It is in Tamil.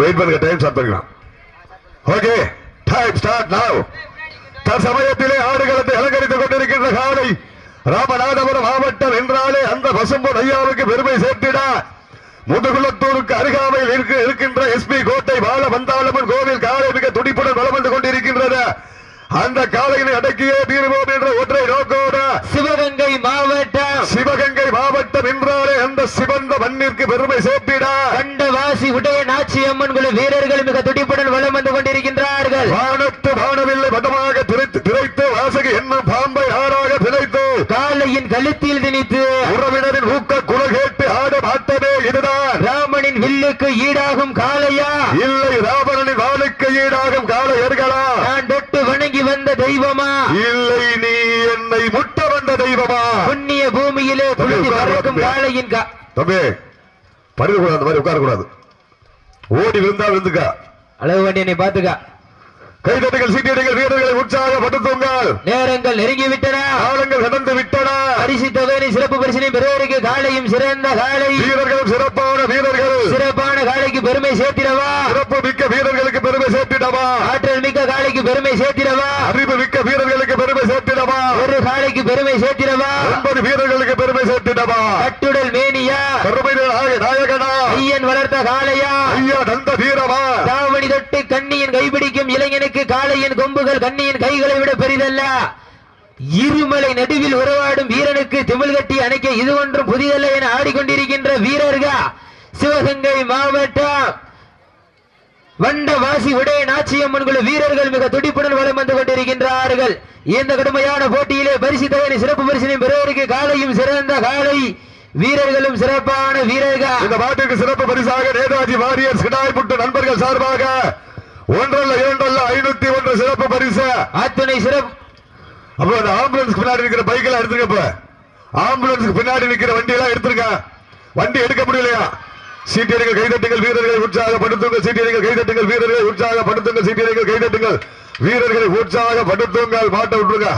வெயிட் பண்ணுங்க டைம் ஸ்டார்ட் பண்ணிக்கலாம் ஓகே டைம் ஸ்டார்ட் நவ் தற்சமயத்திலே ஆடுகளத்தை அலங்கரித்துக் கொண்டிருக்கின்ற காலை ராமநாதபுரம் மாவட்டம் என்றாலே அந்த பசும்பொன் ஐயாவுக்கு பெருமை சேர்த்திட. முதுகுளத்தூருக்கு அருகாமையில் இருக்கு இருக்கின்ற எஸ்பி கோட்டை பால வந்தாளம்மன் கோவில் காலை மிக துடிப்புடன் வலம் வந்து கொண்டிருக்கின்றது. அந்த காலையினை அடக்கியே தீர்வோம் என்ற ஒற்றை நோக்கோடு சிவகங்கை மாவட்டம். சிவகங்கை மாவட்டம் என்றாலே அந்த சிவந்த மண்ணிற்கு பெருமை சேர்த்திட கண்டவாசி உடைய நாச்சியம்மன் குழு வீரர்கள் மிக துடிப்புடன் வலம் வந்து கொண்டிருக்கின்றார்கள். வானத்து வானவில்லை வட்டமாக திரைத்து திரைத்து வாசகி என்னும் பாம்பை ஆறாக பிழைத்து காலையின் கழுத்தில் திணித்து. உறவினரின் ஊக்க குரல் கேட்டு ஆடும் ஆட்டமே இதுதான். ராமனின் வில்லுக்கு ஈடாகும் காளையா? இல்லை ராவணனின் வாளுக்கு ஈடாகும் கால ஏர்களா நான் தொட்டு வணங்கி வந்த தெய்வமா? இல்லை நீ என்னை முட்ட வந்த தெய்வமா? புண்ணிய பூமியிலே புழுதி பறக்கும் காளையின் கா- தம்பி படுக்க கூடாது அந்த மாதிரி உட்கார கூடாது ஓடி விழுந்தா விழுந்துக்கா அளவு வண்டியை பாத்துக்க கைதட்டுகள் சீட்டியடிகள் வீரர்களை உற்சாகப்படுத்துங்கள் நேரங்கள் நெருங்கி விட்டன காலங்கள் கடந்து விட்டன. பரிசு தொகையை சிறப்பு பரிசினை பெறுவதற்கு காளையும் சிறந்த காளை வீரர்களும் சிறப்பான வீரர்கள். சிறப்பான காளைக்கு பெருமை சேர்த்திடவா? சிறப்பு மிக்க வீரர்களுக்கு பெருமை சேர்த்திடவா? ஆற்றல் மிக்க காளைக்கு பெருமை சேர்த்திடவா? அறிவு மிக்க வீரர்களுக்கு பெருமை சேர்த்திடவா? ஒரு காளைக்கு பெருமை சேர்த்திடவா? ஒன்பது வீரர்களுக்கு பெருமை சேர்த்திடவா? கட்டுடல் மேனியா? பெருமை நாயகனா? ஐயன் வளர்த்த காளையா? ஐயா நந்த வீரமா தாவணி தொட்டு கண்ணியின் கைபிடிக்கும் இளைஞனுக்கு காளையின் கொம்புகள் கண்ணியின் கைகளை விட பெரிதல்ல. இருமலை நடுவில் உறவாடும் வீரனுக்கு திமிழ் கட்டி அணைக்க இது ஒன்றும் புதிதல்ல என ஆடிக்கொண்டிருக்கின்ற வீரர்கள் சிவகங்கை மாவட்டம். வண்டவாசி உடைய நாச்சியம்மன் குழு வீரர்கள் மிக துடிப்புடன் வளம் வந்து கொண்டிருக்கின்றார்கள். இந்த கடுமையான போட்டியிலே பரிசு தகவல் சிறப்பு பரிசினை பெறுவதற்கு காலையும் சிறந்த காலை வீரர்களும் சிறப்பான வீரர்கள். இந்த மாட்டுக்கு சிறப்பு பரிசாக நேதாஜி வாரியர்ஸ் கிடாய்புட்டு நண்பர்கள் சார்பாக ஒன்றல்ல இரண்டல்ல ஐநூத்தி ஒன்று சிறப்பு பரிசு. அத்துணை சிறப்பு. அப்போ அந்த ஆம்புலன்ஸ் பின்னாடி நிக்கிற பைக் எல்லாம் எடுத்துருங்க இப்ப. ஆம்புலன்ஸ்க்கு பின்னாடி நிக்கிற வண்டி எல்லாம் எடுத்துருங்க. வண்டி எடுக்க முடியலையா? சீட்டியர்கள் கைதட்டுங்கள் வீரர்களை உற்சாகப்படுத்துங்கள் சீட்டியர்கள் கைதட்டுங்கள் வீரர்களை உற்சாகப்படுத்துங்கள் சீட்டியர்கள் கைதட்டுங்கள் வீரர்களை உற்சாகப்படுத்துங்கள். மாட்ட விட்டுருங்க.